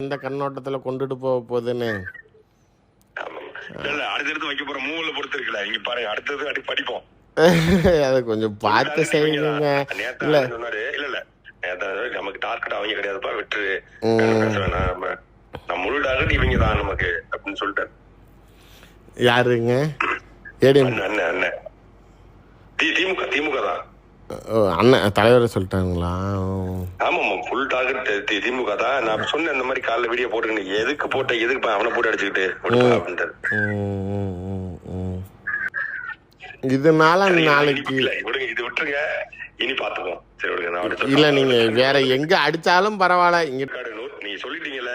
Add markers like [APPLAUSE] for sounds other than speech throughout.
இந்த கண்ணோட்டத்துல கொண்டுட்டு போக போகுதுன்னு. இல்ல அடுத்தடுத்து வைக்க போற மூவில பொறுத்து இருக்குல்ல. இங்க பாருங்க அடுத்தது அடி படிப்போம். [LAUGHS] அதை கொஞ்சம் பார்த்து செய்யுங்க. இல்ல. சொன்னாரு இல்ல இல்ல. நமக்கு டார்கெட் அவங்க கிடையாதுப்பா விட்டுரு. நம்ம முழு டார்கெட் இவங்க தான் நமக்கு அப்படின்னு சொல்லிட்டாரு. யாருங்க? ஏடிஎம். அண்ணன் அண்ணன் திமுக திமுக தான். அண்ணன் தலைவரை சொல்லிட்டாங்களா ஓ. ஆமாமா ஃபுல் டார்கெட் திமுக தான் நான் சொன்னேன் இந்த மாதிரி காலைல வீடியோ போட்டுருக்கேன் எதுக்கு போட்ட எதுக்கு அவனை போட்டு அடிச்சுக்கிட்டு ம். இதனால நாளைக்கு விடுங்க இது விட்டுருங்க இனி பாத்துக்குவோம் சரி விடுங்க நான் இல்ல. நீங்க வேற எங்க அடிச்சாலும் பரவாயில்ல இங்க நீங்க சொல்லிட்டீங்கல்ல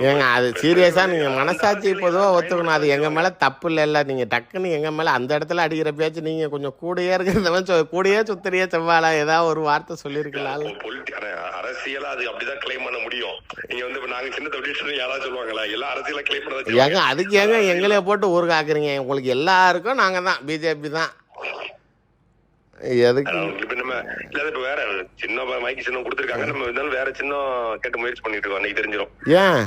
ஏங்க அது சீரியஸா நீங்க மனசாட்சி பொதுவா ஒத்துக்கணும். அது எங்க மேல தப்பு இல்ல. நீங்க டக்குன்னு எங்க மேல அந்த இடத்துல அடிக்கிற பேச்சு நீங்க கொஞ்சம் கூடயே இருக்கிறதவன் சொ- கூடயே சுத்தறியே செவ்வாழா. ஏதாவது ஒரு வார்த்தை சொல்லிருக்கலாம் பொலிட்டி அரசியலா அது அப்படிதான் கிளைம் பண்ண முடியும். நீங்க வந்து இப்ப நாங்க சின்ன தொழில் யாராவது சொல்லுவாங்களா? எல்லாம் அரசியலா கிளைம் பண்ணதான் ஏங்க அதுக்கு ஏங்க எங்களைய போட்டு ஊருக்கு ஆக்குறீங்க உங்களுக்கு எல்லாருக்கும் நாங்க தான் பிஜேபி தான். எதுக்கு? நம்ம இல்ல இப்ப வேற சின்ன மைக்கு சின்னம் கொடுத்துருக்காங்க. நம்ம இருந்தாலும் வேற சின்னம் கேட்டு முயற்சி பண்ணிட்டு இருக்கோம். அன்னைக்கு தெரிஞ்சிடும் ஏன்?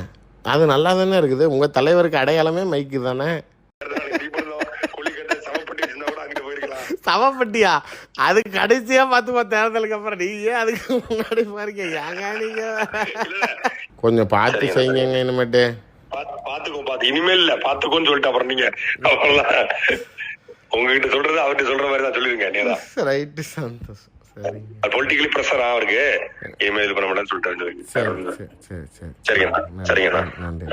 அது நல்லா தானே இருக்குது. உங்க தலைவருக்கு அடையாளமே மைக்கு தானே? சவப்பட்டியா அது கடைசியா பார்த்து தேர்தலுக்கு அப்புறம். நீங்க அதுக்கு முன்னாடி பாருங்க ஏங்க நீங்க? கொஞ்சம் பார்த்து செய்யுங்க இனிமேட்டு. பாத்துக்கோ பாத்து இனிமேல் இல்ல பாத்துக்கோன்னு சொல்லிட்டு அப்புறம் நீங்க உங்ககிட்ட சொல்றது அவர்கிட்ட சொல்ற மாதிரி தான் சொல்லிருங்க ரைட்டு சந்தோஷம். பொலிட்டிக்கலி ப்ரெஷர் அவருக்கு இனிமேல் இது பண்ண மாட்டேன்னு சொல்லிட்டு சரி சரி சரி சரி. சரிங்கண்ணா. சரிங்கண்ணா. நன்றி.